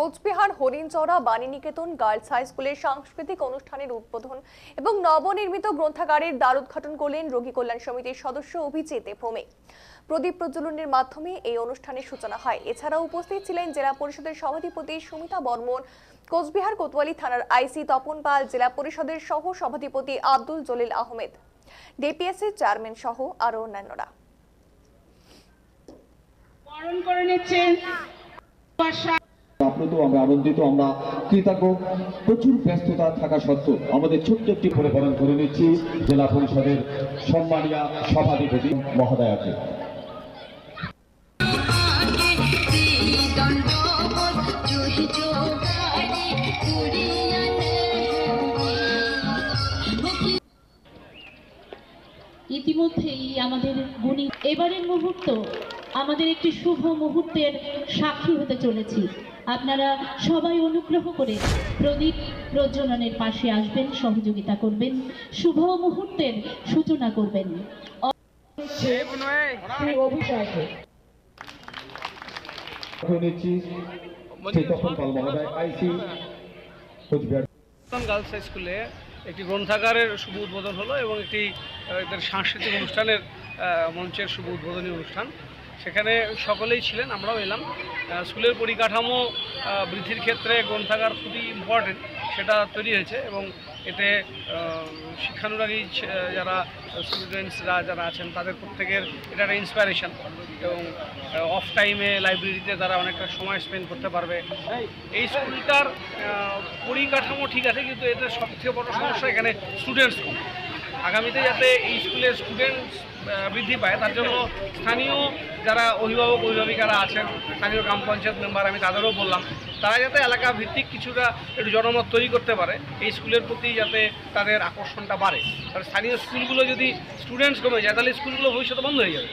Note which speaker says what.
Speaker 1: Cooch Behar Harinchara Baniniketan, girls high স্কুলের সাংস্কৃতিক অনুষ্ঠানের উদ্বোধন এবং নবনির্মিত গ্রন্থাগারের দ্বার উদ্ঘাটন করলেন রোগী কল্যাণ সমিতির সদস্য অভিজিৎ ভৌমিক। প্রদীপ প্রজ্বলনের মাধ্যমে এই অনুষ্ঠানের সূচনা হয়। এছাড়াও উপস্থিত ছিলেন জেলা পরিষদের সভাধিপতি সুমিতা বর্মন, কোচবিহার কোতোয়ালি থানার আইসি তপন পাল, জেলা পরিষদের সহ সভাধিপতি আব্দুল জলিল আহমেদ ডিপিএসসির চেয়ারম্যান সহ আরও অন্যান্যরা।
Speaker 2: বরণ করে নিচ্ছেন।
Speaker 3: আপ্লুত, আমরা আনন্দিত, আমরা কৃতজ্ঞ। প্রচুর ব্যস্ততা থাকা সত্ত্বেও আমাদের ছোট্ট একটি করে বরণ করে নিচ্ছি, জেলা পরিষদের সম্মানীয় সভাধিপতি মহোদয়াকে।
Speaker 4: ইতিমধ্যেই আমাদের গুণী এবারের মুহূর্ত আমাদের একটি শুভ মুহূর্তের সাক্ষী হতে চলেছি। আপনারা সবাই অনুগ্রহ করে প্রদীপ প্রজ্বলনের পাশে আসবেন সহযোগিতা করবেন শুভ মুহূর্তের সূচনা করবেন।
Speaker 5: গার্লস হাই স্কুলে একটি গ্রন্থাগারের শুভ উদ্বোধন হলো এবং একটি সাংস্কৃতিক অনুষ্ঠানের আহ, মঞ্চের শুভ উদ্বোধনী অনুষ্ঠান। সেখানে সকলেই ছিলেন, আমরাও এলাম। স্কুলের পরিকাঠামো বৃদ্ধির ক্ষেত্রে গ্রন্থাগার খুবই ইম্পর্টেন্ট সেটা তৈরি হয়েছে এবং এতে শিক্ষানুরাগী যারা স্টুডেন্টসরা যারা আছেন, তাদের প্রত্যেকের এটা একটা ইন্সপিরেশন এবং অফ টাইমে লাইব্রেরিতে তারা অনেকটা সময় স্পেন্ড করতে পারবে। এই স্কুলটার পরিকাঠামো ঠিক আছে, কিন্তু এতে সবথেকে বড় সমস্যা এখানে স্টুডেন্টস আগামীতে যাতে এই স্কুলের স্টুডেন্টস বৃদ্ধি পায়, তার জন্য স্থানীয় যারা অভিভাবক, অভিভাবিকারা আছেন, স্থানীয় গ্রাম পঞ্চায়েত মেম্বার আমি তাদেরও বললাম, তারা যাতে এলাকা ভিত্তিক কিছুটা একটু জনমত তৈরি করতে পারে, এই স্কুলের প্রতি যাতে তাদের আকর্ষণটা বাড়ে। কারণ স্থানীয় স্কুলগুলো যদি স্টুডেন্টস কমে যায়, তাহলে স্কুলগুলো ভবিষ্যতে বন্ধ হয়ে যাবে।